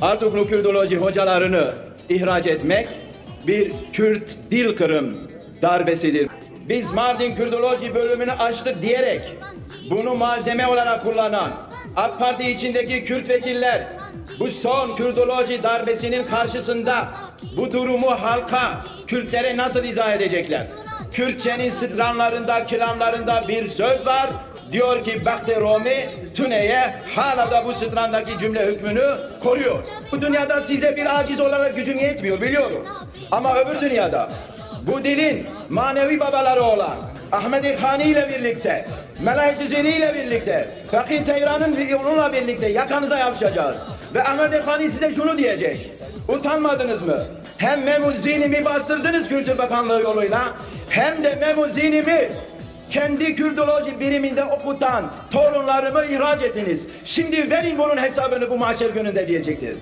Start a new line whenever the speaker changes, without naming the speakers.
Artuklu Kürdoloji hocalarını ihraç etmek bir Kürt dil kırım darbesidir. Biz Mardin Kürdoloji bölümünü açtık diyerek bunu malzeme olarak kullanan AK Parti içindeki Kürt vekiller bu son Kürdoloji darbesinin karşısında bu durumu halka, Kürtlere nasıl izah edecekler? Kürtçenin sıdranlarında, kiramlarında bir söz var. Diyor ki Bakte Romi Tüne'ye hala da bu sıdrandaki cümle hükmünü koruyor. Bu dünyada size bir aciz olarak gücüm yetmiyor biliyorum. Ama öbür dünyada bu dilin manevi babaları olan Ahmet Khani ile birlikte, Melek Cizini ile birlikte, Fakih Teyran'ın onunla birlikte yakanıza yapışacağız. Ve Ahmet Khani size şunu diyecek. Utanmadınız mı? Hem Memuzinimi bastırdınız Kültür Bakanlığı yoluyla hem de Memuzinimi kendi Kürdoloji biriminde okutan torunlarımı ihraç ettiniz. Şimdi verin bunun hesabını bu mahşer gününde diyecektir.